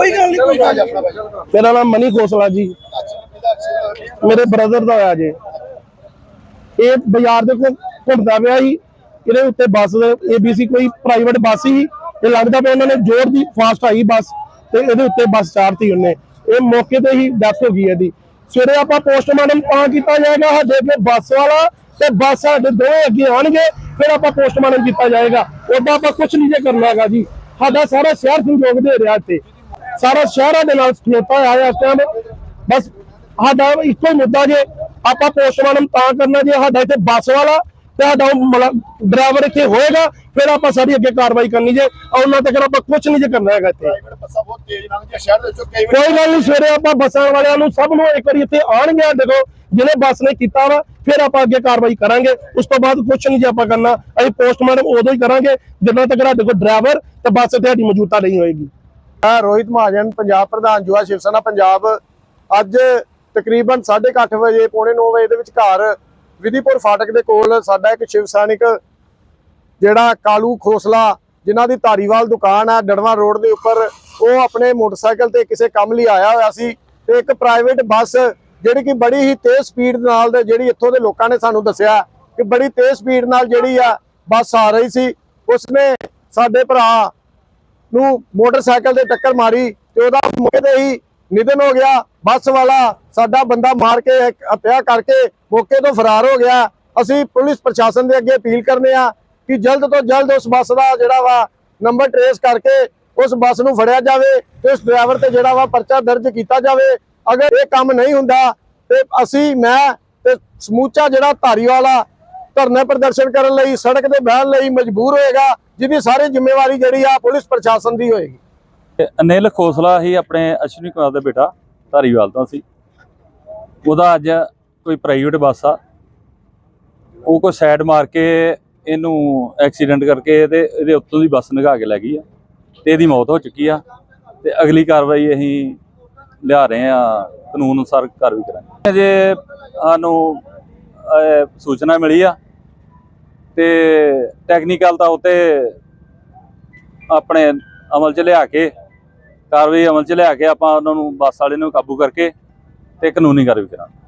ਕੋਈ ਨਾਮ ਜੀ ਆਪਣਾ ਭਾਈ ਮੇਰਾ ਨਾਮ ਮਨੀ ਖੋਸਲਾ ਜੀ। ਮੇਰੇ ਬ੍ਰਦਰ ਦਾ ਹੋਇਆ ਜੇ। ਇਹ ਬਾਜ਼ਾਰ ਦੇ ਕੋਲ ਘੁੰਮਦਾ ਪਿਆ ਸੀ। ਇਹਦੇ ਉੱਤੇ ਬੱਸ ਏਬੀਸੀ ਕੋਈ ਪ੍ਰਾਈਵੇਟ ਬੱਸ ਸੀ। ਇਹ ਲੱਗਦਾ ਪਿਆ ਉਹਨਾਂ ਨੇ ਜ਼ੋਰ ਦੀ ਫਾਸਟ ਆਈ ਬੱਸ ਤੇ ਇਹਦੇ ਉੱਤੇ ਬੱਸ ਚਾੜਤੀ ਉਹਨੇ। ਇਹ ਮੌਕੇ ਤੇ ਹੀ ਡੈਥ ਹੋ ਗਈ ਇਹਦੀ। ਸਵੇਰੇ ਆਪਾਂ ਪੋਸਟਮਾਰਟਮ ਤਾਂ ਕੀਤਾ ਜਾਏਗਾ ਸਾਡੇ ਅੱਗੇ ਬੱਸ ਵਾਲਾ ਤੇ ਬੱਸ ਸਾਡੇ ਦੋਵੇਂ ਅੱਗੇ ਆਣਗੇ ਫਿਰ ਆਪਾਂ ਪੋਸਟਮਾਰਟਮ ਕੀਤਾ ਜਾਏਗਾ। ਉਦਾਂ ਆਪਾਂ ਕੁਝ ਨਹੀਂ ਜੇ ਕਰਨਾ ਹੈਗਾ ਜੀ। ਸਾਡਾ ਸਾਰਾ ਸ਼ਹਿਰ ਸੰਯੋਗ ਦੇ ਰਿਹਾ ਇੱਥੇ। ਸਾਰਾ ਸ਼ਹਿਰਾਂ ਦੇ ਨਾਲ ਖਲੋਤਾ ਹੋਇਆ ਹੈ ਇਸ ਟਾਈਮ ਬਸ ਸਾਡਾ ਇੱਕੋ ਮੁੱਦਾ ਜੇ ਆਪਾਂ ਪੋਸਟਮਾਰਟਮ ਤਾਂ ਕਰਨਾ ਜੇ ਸਾਡਾ ਇੱਥੇ ਬੱਸ ਵਾਲਾ ਤੇ ਸਾਡਾ ਡਰਾਈਵਰ ਇੱਥੇ ਹੋਏਗਾ, ਫਿਰ ਆਪਾਂ ਸਾਰੀ ਅੱਗੇ ਕਾਰਵਾਈ ਕਰਨੀ ਜੇ। ਉਹਨਾਂ ਤੱਕ ਆਪਾਂ ਕੁਝ ਨਹੀਂ ਜੇ ਕਰਨਾ ਹੈਗਾ ਇੱਥੇ। ਕੋਈ ਗੱਲ ਨਹੀਂ, ਸਵੇਰੇ ਆਪਾਂ ਬੱਸਾਂ ਵਾਲਿਆਂ ਨੂੰ ਸਭ ਨੂੰ ਇੱਕ ਵਾਰੀ ਇੱਥੇ ਆਣਗੇ ਦੇਖੋ ਜਿਹਨੇ ਬੱਸ ਨੇ ਕੀਤਾ ਵਾ, ਫਿਰ ਆਪਾਂ ਅੱਗੇ ਕਾਰਵਾਈ ਕਰਾਂਗੇ। ਉਸ ਤੋਂ ਬਾਅਦ ਕੁਝ ਨਹੀਂ ਜੇ ਆਪਾਂ ਕਰਨਾ, ਅਸੀਂ ਪੋਸਟਮਾਰਟਮ ਉਦੋਂ ਹੀ ਕਰਾਂਗੇ ਜਦੋਂ ਤੱਕ ਸਾਡੇ ਕੋਲ ਡਰਾਈਵਰ ਤੇ ਬੱਸ ਤੁਹਾਡੀ ਮੌਜੂਦਾ ਨਹੀਂ ਹੋਏਗੀ। ਮੈਂ ਰੋਹਿਤ ਮਹਾਜਨ, ਪੰਜਾਬ ਪ੍ਰਧਾਨ ਯੁਵਾ ਸ਼ਿਵ ਸੈਨਾ ਪੰਜਾਬ। ਅੱਜ ਤਕਰੀਬਨ 8:30 ਵਜੇ, ਪੌਣੇ 9 ਵਜੇ ਦੇ ਵਿਚਕਾਰ ਵਿਧੀਪੁਰ ਫਾਟਕ ਦੇ ਕੋਲ ਸਾਡਾ ਇੱਕ ਸ਼ਿਵ ਸੈਨਿਕ, ਜਿਹੜਾ ਕਾਲੂ ਖੋਸਲਾ, ਜਿਨ੍ਹਾਂ ਦੀ ਧਾਰੀਵਾਲ ਦੁਕਾਨ ਹੈ ਡੜਵਾ ਰੋਡ ਦੇ ਉੱਪਰ, ਉਹ ਆਪਣੇ ਮੋਟਰਸਾਈਕਲ ਤੇ ਕਿਸੇ ਕੰਮ ਲਈ ਆਇਆ ਹੋਇਆ ਸੀ ਤੇ ਇੱਕ ਪ੍ਰਾਈਵੇਟ ਬੱਸ, ਜਿਹੜੀ ਕਿ ਬੜੀ ਹੀ ਤੇਜ਼ ਸਪੀਡ ਨਾਲ ਤੇ ਜਿਹੜੀ ਇੱਥੋਂ ਦੇ ਲੋਕਾਂ ਨੇ ਸਾਨੂੰ ਦੱਸਿਆ ਕਿ ਬੜੀ ਤੇਜ਼ ਸਪੀਡ ਨਾਲ ਜਿਹੜੀ ਆ ਬੱਸ ਆ ਰਹੀ ਸੀ, ਉਸਨੇ ਸਾਡੇ ਭਰਾ ਨੂੰ ਮੋਟਰਸਾਈਕਲ ਤੇ ਟੱਕਰ ਮਾਰੀ ਤੇ ਉਹਦਾ ਮੌਕੇ ਤੇ ਹੀ ਨਿਧਨ ਹੋ ਗਿਆ। ਬੱਸ ਵਾਲਾ ਸਾਡਾ ਬੰਦਾ ਮਾਰ ਕੇ ਹੱਤਿਆ ਕਰਕੇ ਮੌਕੇ ਤੋਂ ਫਰਾਰ ਹੋ ਗਿਆ। ਅਸੀਂ ਪੁਲਿਸ ਪ੍ਰਸ਼ਾਸਨ ਦੇ ਅੱਗੇ ਅਪੀਲ ਕਰਨੇ ਆ ਕਿ ਜਲਦ ਤੋਂ ਜਲਦ ਉਸ ਬੱਸ ਦਾ ਜਿਹੜਾ ਵਾ ਨੰਬਰ ਟਰੇਸ ਕਰਕੇ ਉਸ ਬੱਸ ਨੂੰ ਫੜਿਆ ਜਾਵੇ ਤੇ ਉਸ ਡਰਾਈਵਰ ਤੇ ਜਿਹੜਾ ਵਾ ਪਰਚਾ ਦਰਜ ਕੀਤਾ ਜਾਵੇ। ਅਗਰ ਇਹ ਕੰਮ ਨਹੀਂ ਹੁੰਦਾ ਤੇ ਅਸੀਂ, ਮੈਂ ਤੇ ਸਮੂਚਾ ਜਿਹੜਾ ਧਾਰੀਵਾਲ ਆ ਧਰਨਾ ਪ੍ਰਦਰਸ਼ਨ ਕਰਨ ਲਈ, ਸੜਕ ਤੇ ਬਹਿਣ ਲਈ ਮਜਬੂਰ ਹੋਏਗਾ, ਜਿਹਦੀ ਸਾਰੀ ਜ਼ਿੰਮੇਵਾਰੀ ਜਿਹੜੀ ਆ ਪੁਲਿਸ ਪ੍ਰਸ਼ਾਸਨ ਦੀ ਹੋਏਗੀ। ਅਨਿਲ ਖੋਸਲਾ ਹੀ ਆਪਣੇ ਅਸ਼ਵਨੀ ਕੁਮਾਰ ਦਾ ਬੇਟਾ, ਧਾਰੀਵਾਲ ਤੋਂ ਸੀ। ਉਹਦਾ ਅੱਜ ਕੋਈ ਪ੍ਰਾਈਵੇਟ ਬੱਸ ਆ। ਉਹ ਕੋਈ ਸਾਈਡ ਮਾਰ ਕੇ ਇਹਨੂੰ ਐਕਸੀਡੈਂਟ ਕਰਕੇ ਤੇ ਇਹਦੇ ਉੱਤੋਂ ਦੀ ਬੱਸ ਨਿਗਾ ਕੇ ਲੈ ਗਈ ਆ। ਤੇ ਇਹਦੀ ਮੌਤ ਹੋ ਚੁੱਕੀ ਆ। ਤੇ ਅਗਲੀ ਕਾਰਵਾਈ ਅਸੀਂ ਲਿਆ ਰਹੇ ਆ, ਕਾਨੂੰਨ ਅਨੁਸਾਰ ਕਾਰਵਾਈ ਕਰਾਂਗੇ। ਜੇ ਸਾਨੂੰ ਸੂਚਨਾ ਮਿਲੀ ਆ ਤੇ ਟੈਕਨੀਕਲ ਤਾਂ ਉਤੇ ਆਪਣੇ ਅਮਲ 'ਚ ਲਿਆ ਕੇ, ਕਾਰਵਾਈ ਅਮਲ 'ਚ ਲਿਆ ਕੇ ਆਪਾਂ ਉਹਨਾਂ ਨੂੰ ਬੱਸ ਵਾਲੇ ਨੂੰ ਕਾਬੂ ਕਰਕੇ ਤੇ ਕਾਨੂੰਨੀ ਕਾਰਵਾਈ ਕਰਾਂਗੇ।